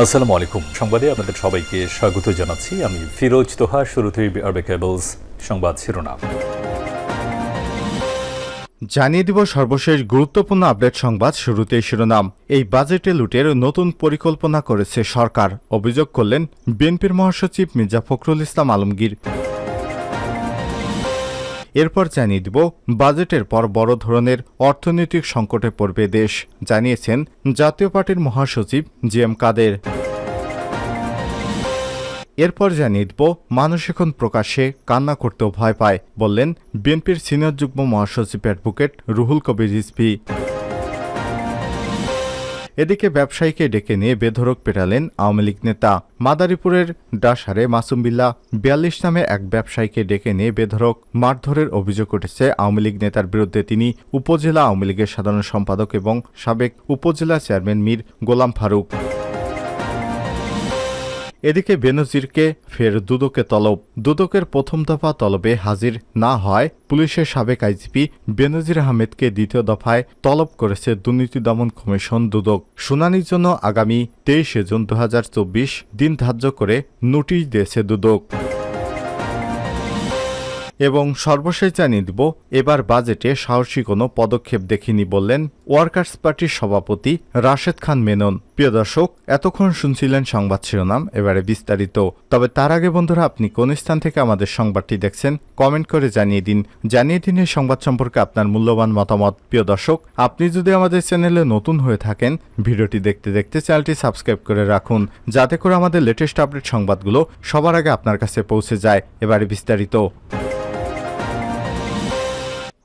আসসালামু আলাইকুম। সংবাদে আপনাদের সবাইকে স্বাগত জানাচ্ছি। আমি ফিরোজ তোহা, শুরুতেই আরবে কেবলস সংবাদ শিরোনাম। জানিয়ে দিব সর্বশেষ গুরুত্বপূর্ণ আপডেট সংবাদ শুরুতে শিরোনাম। এই বাজেটে লুটের নতুন পরিকল্পনা করেছে সরকার। অভিযোগ করলেন বিএনপির মহাসচিব মির্জা ফখরুল ইসলাম আলমগীর। এরপর জানিয়ে দিব, বাজেটের পর বড় ধরনের অর্থনৈতিক সংকটে পড়বে দেশ, জানিয়েছেন জাতীয় পার্টির মহাসচিব জি এম কাদের। এরপর জানিয়ে দিব, মানুষ এখন প্রকাশ্যে কান্না করতেও ভয় পায়, বললেন বিএনপির সিনিয়র যুগ্ম মহাসচিব অ্যাডভোকেট রুহুল কবির রিজভি। এদিকে ব্যবসায়ীকে ডেকে নিয়ে বেধরক পেটালেন আওয়ামী লীগ নেতা। মাদারীপুরের ডাসারে মাসুম বিল্লা বিয়াল্লিশ নামে এক ব্যবসায়ীকে ডেকে নিয়ে বেধরক মারধরের অভিযোগ উঠেছে। আওয়ামী লীগ নেতার বিরুদ্ধে তিনি উপজেলা আওয়ামী লীগের সাধারণ সম্পাদক এবং সাবেক উপজেলা চেয়ারম্যান মীর গোলাম ফারুক। এদিকে বেনজিরকে ফের দুদকে তলব। দুদকের প্রথম দফা তলবে হাজির না হয় পুলিশের সাবেক আইজিপি বেনজির আহমেদকে দ্বিতীয় দফায় তলব করেছে দুর্নীতি দমন কমিশন দুদক। শুনানির জন্য আগামী তেইশে জুন দু হাজার চব্বিশ দিন ধার্য করে নোটিশ দিয়েছে দুদক। এবং সর্বশেষ জানিয়ে দিব, এবার বাজেটে সাহসী কোনো পদক্ষেপ দেখিনি বললেন ওয়ার্কার্স পার্টির সভাপতি রাশেদ খান মেনন। প্রিয় দর্শক, এতক্ষণ শুনছিলেন সংবাদ শিরোনাম, এবারে বিস্তারিত। তবে তার আগে বন্ধুরা, আপনি কোন স্থান থেকে আমাদের সংবাদটি দেখছেন, কমেন্ট করে জানিয়ে দিন। জানিয়ে দিন এই সংবাদ সম্পর্কে আপনার মূল্যবান মতামত। প্রিয় দর্শক, আপনি যদি আমাদের চ্যানেলে নতুন হয়ে থাকেন, ভিডিওটি দেখতে দেখতে চ্যানেলটি সাবস্ক্রাইব করে রাখুন, যাতে করে আমাদের লেটেস্ট আপডেট সংবাদগুলো সবার আগে আপনার কাছে পৌঁছে যায়। এবারে বিস্তারিত।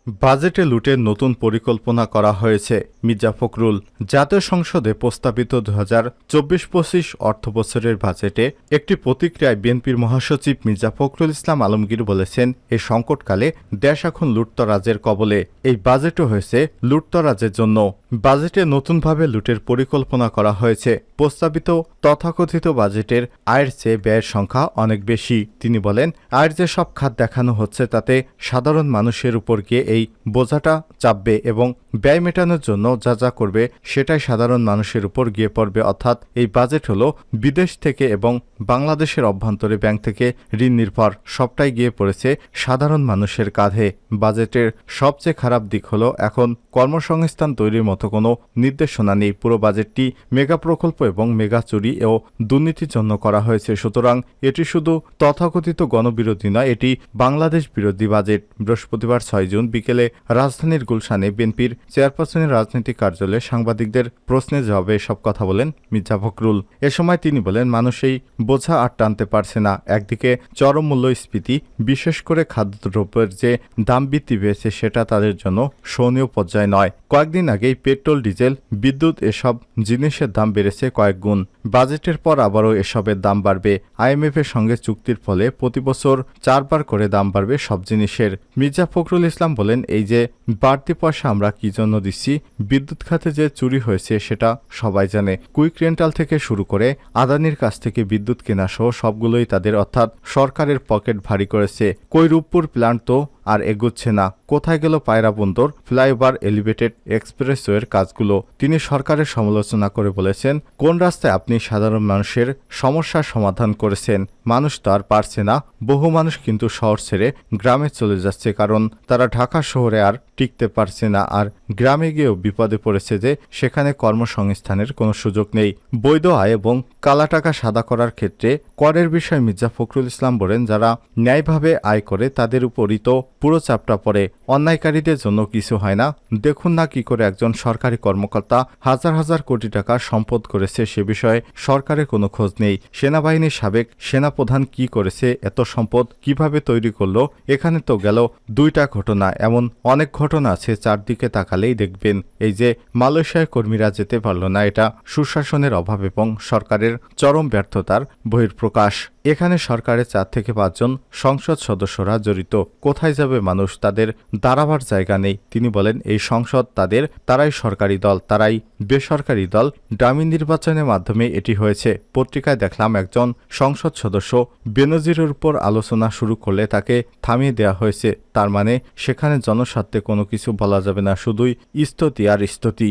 বাজেটে লুটের নতুন পরিকল্পনা করা হয়েছে মির্জা ফখরুল। জাতীয় সংসদে প্রস্তাবিত দু হাজার চব্বিশ পঁচিশ অর্থবছরের বাজেটে একটি প্রতিক্রিয়ায় বিএনপির মহাসচিব মির্জা ফখরুল ইসলাম আলমগীর বলেছেন এই সংকটকালে দেশ এখন লুটতরাজের কবলে। এই বাজেটও হয়েছে লুটতরাজের জন্য। বাজেটে নতুনভাবে লুটের পরিকল্পনা করা হয়েছে। প্রস্তাবিত তথাকথিত বাজেটের আয়ের চেয়ে ব্যয়ের সংখ্যা অনেক বেশি। তিনি বলেন, আয়ের যে সব খাত দেখানো হচ্ছে তাতে সাধারণ মানুষের উপর গিয়ে বোঝাটা চাপবে এবং ব্যয় মেটানোর জন্য যা যা করবে সেটাই সাধারণ মানুষের উপর গিয়ে পড়বে। অর্থাৎ এই বাজেট হলো বিদেশ থেকে এবং বাংলাদেশের অভ্যন্তরে ব্যাংক থেকে ঋণ নির্ভর। সবটাই গিয়ে পড়েছে সাধারণ মানুষের কাঁধে। বাজেটের সবচেয়ে খারাপ দিক হলো এখন কর্মসংস্থান তৈরির মতো কোনো নির্দেশনা নেই। পুরো বাজেটটি মেগা প্রকল্প এবং মেগা চুরি ও দুর্নীতির জন্য করা হয়েছে। সুতরাং এটি শুধু তথাকথিত গণবিরোধী নয়, এটি বাংলাদেশ বিরোধী বাজেট বৃহস্পতিবার ছয় জুন বিকেলে রাজধানীর গুলশানে বিএনপির চেয়ারপারসনের রাজনৈতিক কার্যালয়ে সাংবাদিকদের প্রশ্নের জবাবে এসব কথা বলেন মির্জা ফখরুল। এ সময় তিনি বলেন, মানুষ এই বোঝা আর টানতে পারছে না। একদিকে চরম মূল্যস্ফীতি, বিশেষ করে খাদ্যদ্রব্যের যে দাম বৃদ্ধি পেয়েছে সেটা তাদের জন্য শোনীয় পর্যায়ে নয়। কয়েকদিন আগেই পেট্রোল, ডিজেল, বিদ্যুৎ এসব জিনিসের দাম বেড়েছে কয়েক গুণ। বাজেটের পর আবারও এসবের দাম বাড়বে। আইএমএফ এর সঙ্গে চুক্তির ফলে প্রতি বছর চারবার করে দাম বাড়বে সব জিনিসের। মির্জা ফখরুল ইসলাম বলেন, এই যে বাড়তি পয়সা আমরা কি জন্য দিচ্ছি। বিদ্যুৎ খাতে যে চুরি হয়েছে সেটা সবাই জানে। কুইক রেন্টাল থেকে শুরু করে আদানির কাছ থেকে বিদ্যুৎ কেনা সহ সবগুলোই তাদের অর্থাৎ সরকারের পকেট ভারী করেছে। কৈরূপপুর প্ল্যান্ট তো আর এগোচ্ছে না। কোথায় গেল পায়রা বন্দর? ফ্লাইওভার, এলিভেটেড এক্সপ্রেসওয়ের কাজগুলো। তিনি সরকারের সমালোচনা করে বলেছেন, কোন রাস্তায় আপনি সাধারণ মানুষের সমস্যার সমাধান করেছেন? মানুষ তো আর পারছে না। বহু মানুষ কিন্তু শহর ছেড়ে গ্রামে চলে যাচ্ছে কারণ তারা ঢাকা শহরে আর টিকতে পারছে না। আর গ্রামে গিয়েও বিপদে পড়েছে যে সেখানে কর্মসংস্থানের কোনো সুযোগ নেই। বৈধ আয় এবং কালা টাকা সাদা করার ক্ষেত্রে করের বিষয়ে মির্জা ফখরুল ইসলাম বলেন, যারা ন্যায়ভাবে আয় করে তাদের উপরই তো পুরো চাপটা পড়ে। অন্যায়কারীদের জন্য কিছু হয় না। দেখুন না কি করে একজন সরকারি কর্মকর্তা হাজার হাজার কোটি টাকা সম্পদ করেছে সে বিষয়ে সরকারের কোনো খোঁজ নেই। সেনাবাহিনীর সাবেক সেনাপ্রধান কি করেছে, এত সম্পদ কীভাবে তৈরি করল, এখানে তো গেল দুইটা ঘটনা। এমন অনেক ঘটনা আছে চারদিকে তাকালেই দেখবেন। এই যে মালয়েশিয়ায় কর্মীরা যেতে পারল না, এটা সুশাসনের অভাব এবং সরকারের চরম ব্যর্থতার বহির্প্রকাশ এখানে সরকারের চার থেকে পাঁচজন সংসদ সদস্যরা জড়িত। কোথায় যাবে মানুষ, তাদের দাঁড়াবার জায়গা নেই। তিনি বলেন, এই সংসদ তাদের, তারাই সরকারি দল, তারাই বেসরকারি দল ডামি নির্বাচনের মাধ্যমে এটি হয়েছে। পত্রিকায় দেখলাম একজন সংসদ সদস্য বেনজিরের উপর আলোচনা শুরু করলে তাকে থামিয়ে দেওয়া হয়েছে। তার মানে সেখানে জনস্বার্থে কোনো কিছু বলা যাবে না, শুধুই স্তুতি আর স্তুতি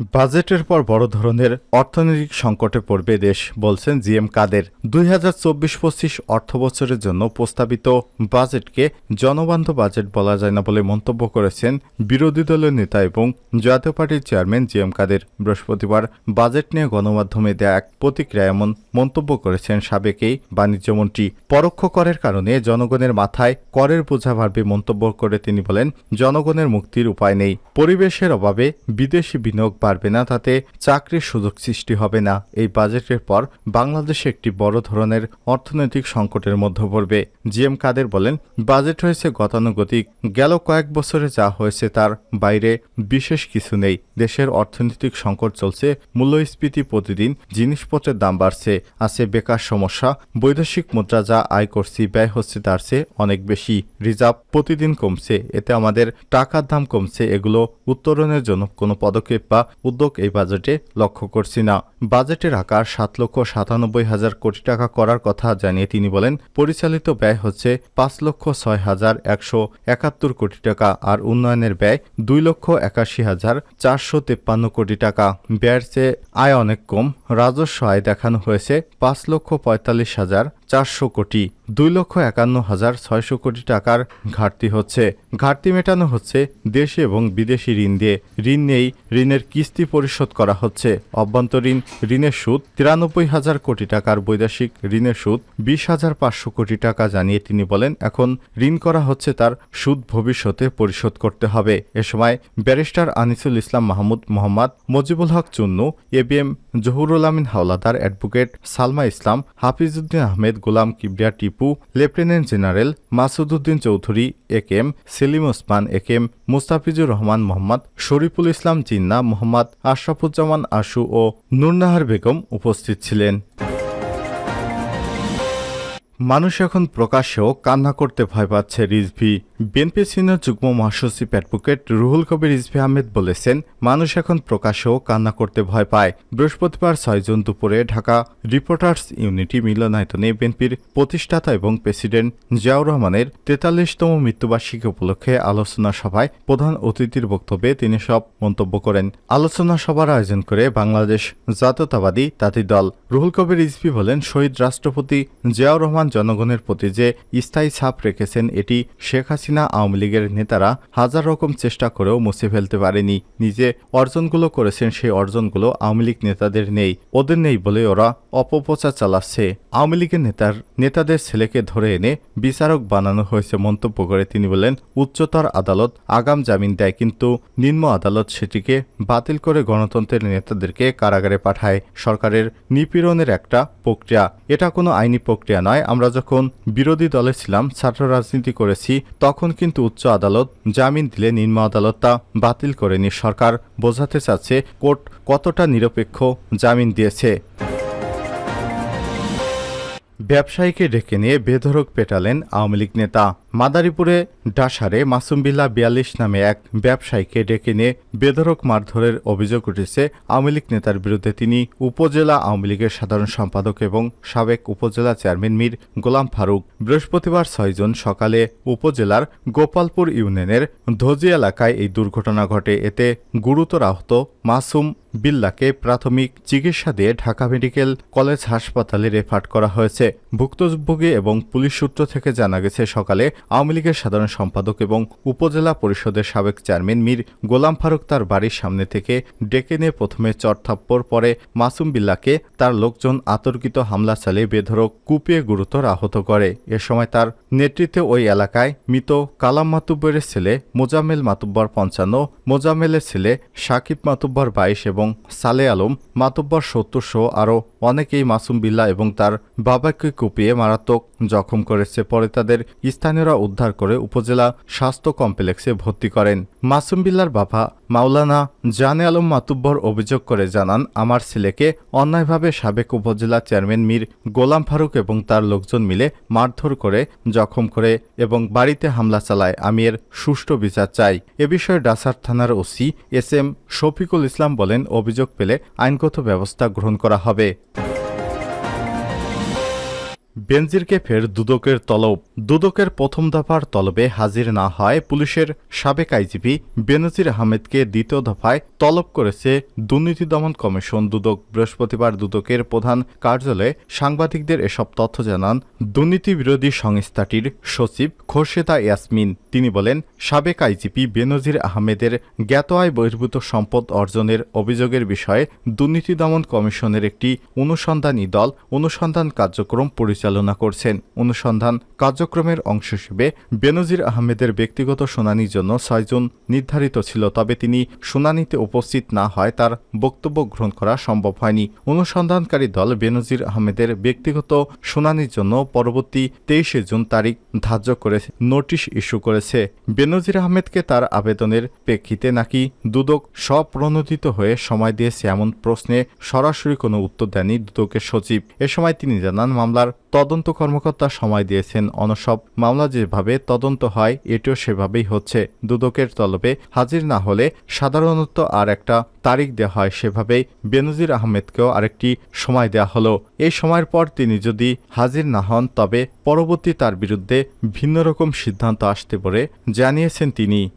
বাজেটের পর বড় ধরনের অর্থনৈতিক সংকটে পড়বে দেশ, বলছেন জিএম কাদের। দুই হাজার চব্বিশ পঁচিশ অর্থ বছরের জন্য প্রস্তাবিত বাজেটকে জনবান্ধব বাজেট বলা যায় না বলে মন্তব্য করেছেন বিরোধী দলের নেতা এবং জাতীয় পার্টির চেয়ারম্যান জিএম কাদের। বৃহস্পতিবার বাজেট নিয়ে গণমাধ্যমে দেয়া এক প্রতিক্রিয়া এমন মন্তব্য করেছেন সাবেকেই বাণিজ্যমন্ত্রী। পরোক্ষ করের কারণে জনগণের মাথায় করের বোঝা বাড়বে মন্তব্য করে তিনি বলেন, জনগণের মুক্তির উপায় নেই। পরিবেশের অভাবে বিদেশি বিনিয়োগ বাড়বে না, তাতে চাকরির সুযোগ সৃষ্টি হবে না। এই বাজেটের পর বাংলাদেশে একটি বড় ধরনের অর্থনৈতিক সংকটের মধ্যে পড়বে। জিএম কাদের বলেন, বাজেট হয়েছে গতানুগতিক। গেল কয়েক বছরে যা হয়েছে তার বাইরে বিশেষ কিছু নেই। দেশের অর্থনৈতিক সংকট চলছে, মূল্যস্ফীতি প্রতিদিন জিনিসপত্রের দাম বাড়ছে, আছে বেকার সমস্যা, বৈদেশিক মুদ্রা যা আয় করছি, ব্যয় হচ্ছে তার চেয়ে অনেক বেশি। রিজার্ভ প্রতিদিন কমছে, এতে আমাদের টাকার দাম কমছে, এগুলো উত্তরণের জন্য কোনো পদক্ষেপ বা উদ্যোগ এই বাজেটে লক্ষ্য করছি না। বাজেটের আকার সাত লক্ষ সাতানব্বই হাজার কোটি টাকা করার কথা জানিয়ে তিনি বলেন, পরিচালিত ব্যয় হচ্ছে পাঁচ লক্ষ ছয় হাজার একশো একাত্তর কোটি টাকা আর উন্নয়নের ব্যয় দুই লক্ষ একাশি হাজার চারশো তেপ্পান্ন কোটি টাকা। ব্যয়ের চেয়ে আয় অনেক কম। রাজস্ব আয় দেখানো হয়েছে পাঁচ লক্ষ পঁয়তাল্লিশ হাজার চারশো কোটি, দুই লক্ষ একান্ন হাজার ছয়শো কোটি টাকার ঘাটতি হচ্ছে। ঘাটতি মেটানো হচ্ছে দেশে এবং বিদেশি ঋণ দিয়ে। ঋণ নেই ঋণের কিস্তি পরিশোধ করা হচ্ছে। অভ্যন্তরীণ ঋণের সুদ তিরানব্বই হাজার কোটি টাকার বৈদেশিক ঋণের সুদ বিশ হাজার পাঁচশো কোটি টাকা জানিয়ে তিনি বলেন, এখন ঋণ করা হচ্ছে তার সুদ ভবিষ্যতে পরিশোধ করতে হবে। এ সময় barrister Anisul Islam Mahmud, Mohammad Mujibul Haque Chunnu, A B M Zahurul Amin Howlader advocate Salma Islam, Hafizuddin Ahmed Golam Kibria Tipu, lieutenant general Masududdin Chowdhury A M, Selim Osman A M, Mustafizur Rahman Mohammad, Shariful Islam Jinnah Mohammad, Ashrafuzzaman Ashu ও নুরনাহার বেগম উপস্থিত ছিলেন। মানুষ এখন প্রকাশ্যেও কান্না করতে ভয় পাচ্ছে Rizvi. BNP senior যুগ্ম মহাসচিব অ্যাডভোকেট রুহুল কবির রিজভি আহমেদ বলেছেন, মানুষ এখন প্রকাশ্যেও কান্না করতে ভয় পায়। বৃহস্পতিবার ছয় জুন দুপুরে ঢাকা রিপোর্টার্স ইউনিটি মিলনায়তনে বিএনপির প্রতিষ্ঠাতা এবং প্রেসিডেন্ট জিয়াউর রহমানের তেতাল্লিশতম মৃত্যুবার্ষিকী উপলক্ষে আলোচনা সভায় প্রধান অতিথির বক্তব্যে তিনি সব মন্তব্য করেন। আলোচনা সভার আয়োজন করে বাংলাদেশ জাতীয়তাবাদী তাঁতি দল। রুহুল কবির রিজভি বলেন, শহীদ রাষ্ট্রপতি জিয়াউর রহমান জনগণের প্রতি যে স্থায়ী ছাপ রেখেছেন, এটি শেখ হাসিনা আওয়ামী লীগের নেতারা হাজার রকম চেষ্টা করেও মুছে ফেলতে পারেনি। নিজে অর্জনগুলো করেছেন, সেই অর্জনগুলো আওয়ামী লীগ নেতাদের নেই, ওদের নেই বলে ওরা অপপ্রচার চালাচ্ছে। আওয়ামী লীগের নেতার, নেতাদের ছেলেকে ধরে এনে বিচারক বানানো হয়েছে মন্তব্য করে তিনি বলেন, উচ্চতর আদালত আগাম জামিন দেয়, কিন্তু নিম্ন আদালত সেটিকে বাতিল করে গণতন্ত্রের নেতাদেরকে কারাগারে পাঠায়। সরকারের নিপীড়নের একটা প্রক্রিয়া। এটা কোনো আইনি প্রক্রিয়া নয় আমরা যখন বিরোধী দলে ছিলাম, ছাত্র রাজনীতি করেছি, তখন কিন্তু উচ্চ আদালত, জামিন দিলে নিম্ন আদালত তা বাতিল করেনি। সরকার বোঝাতে চাচ্ছে কোর্ট কতটা নিরপেক্ষ জামিন দিয়েছে। ব্যবসায়ীকে ডেকে নিয়ে বেধরক পেটালেন আওয়ামী লীগ নেতা। মাদারীপুরে ডাসারে মাসুম বিল্লা বিয়াল্লিশ নামে এক ব্যবসায়ীকে ডেকে নিয়ে বেধরক মারধরের অভিযোগ উঠেছে। আওয়ামী লীগ নেতার বিরুদ্ধে তিনি উপজেলা আওয়ামী লীগের সাধারণ সম্পাদক এবং সাবেক উপজেলা চেয়ারম্যান মীর গোলাম ফারুক। বৃহস্পতিবার ছয় জুন সকালে উপজেলার গোপালপুর ইউনিয়নের ধজি এলাকায় এই দুর্ঘটনা ঘটে। এতে গুরুতর আহত মাসুম বিল্লাকে প্রাথমিক চিকিৎসা দিয়ে ঢাকা মেডিকেল কলেজ হাসপাতালে রেফার করা হয়েছে। ভুক্তভোগী এবং পুলিশ সূত্র থেকে জানা গেছে, সকালে আওয়ামী লীগের সাধারণ সম্পাদক এবং উপজেলা পরিষদের সাবেক চেয়ারম্যান মীর গোলাম ফারুক তার বাড়ির সামনে থেকে ডেকে নিয়ে প্রথমে চরথাপ্পর পরে মাসুম বিল্লাকে তার লোকজন আতর্কিত হামলা চালিয়ে বেধরক কুপিয়ে গুরুতর আহত করে। এ সময় তার নেতৃত্বে ওই এলাকায় মৃত কালাম মাতুব্বরের ছেলে মোজাম্মেল মাতুব্বর পঞ্চান্ন, মোজাম্মেলের ছেলে সাকিব মাতুব্বর বাইশ এবং সালে আলম মাতুব্বর সত্তর সহ আরও অনেকেই মাসুম বিল্লা এবং তার বাবাকে কুপিয়ে মারাত্মক জখম করেছে। পরে তাদের স্থানীয়রা উদ্ধার করে উপজেলা স্বাস্থ্য কমপ্লেক্সে ভর্তি করেন। মাসুম বিল্লার বাবা মাওলানা জানে আলম মাতুব্বর অভিযোগ করে জানান, আমার ছেলেকে অন্যায়ভাবে সাবেক উপজেলা চেয়ারম্যান মীর গোলাম ফারুক এবং তার লোকজন মিলে মারধর করে, জখম করে এবং বাড়িতে হামলা চালায়। আমি এর সুষ্ঠু বিচার চাই। এ বিষয়ে ডাসার থানার OC S M Shafiqul Islam বলেন, অভিযোগ পেলে আইনগত ব্যবস্থা গ্রহণ করা হবে। বেনজিরকে ফের দুদকের তলব। দুদকের প্রথম দফার তলবে হাজির না হয় পুলিশের সাবেক আইজিপি বেনজির আহমেদকে দ্বিতীয় দফায় তলব করেছে দুর্নীতি দমন কমিশন দুদক। বৃহস্পতিবার দুদকের প্রধান কার্যালয়ে সাংবাদিকদের এসব তথ্য জানান দুর্নীতি বিরোধী সংস্থাটির সচিব খোরশেদা ইয়াসমিন। তিনি বলেন, সাবেক আইজিপি বেনজির আহমেদের জ্ঞাত আয় বহির্ভূত সম্পদ অর্জনের অভিযোগের বিষয়ে দুর্নীতি দমন কমিশনের একটি অনুসন্ধানী দল অনুসন্ধান কার্যক্রম পরিচালনা করছেন। অনুসন্ধান কার্যক্রমের অংশ হিসেবে বেনজির আহমেদের ব্যক্তিগত শুনানির জন্য ছয়জন নির্ধারিত ছিল, তবে তিনি শুনানিতে উপস্থিত না হয় তার বক্তব্য গ্রহণ করা সম্ভব হয়নি। অনুসন্ধানকারী দল বেনজির আহমেদের ব্যক্তিগত শুনানির জন্য পরবর্তী তেইশে জুন তারিখ ধার্য করে নোটিশ ইস্যু করেছে। বেনজির আহমেদকে তার আবেদনের প্রেক্ষিতে নাকি দুদক স্বপ্রণোদিত হয়ে সময় দিয়েছে এমন প্রশ্নে সরাসরি কোনো উত্তর দেননি দুদকের সচিব। এ সময় তিনি জানান, মামলার তদন্ত কর্মকর্তা সময় দিয়েছেন। অনসব মামলা যেভাবে তদন্ত হয়, এটিও সেভাবেই হচ্ছে। দুদকের তলবে হাজির না হলে সাধারণত আর একটা তারিখ দেওয়া হয়, সেভাবেই বেনজির আহমেদকেও আরেকটি সময় দেওয়া হলো। এই সময়ের পর তিনি যদি হাজির না হন, তবে পরবর্তী তার বিরুদ্ধে ভিন্ন রকম সিদ্ধান্ত আসতে পারে জানিয়েছেন তিনি।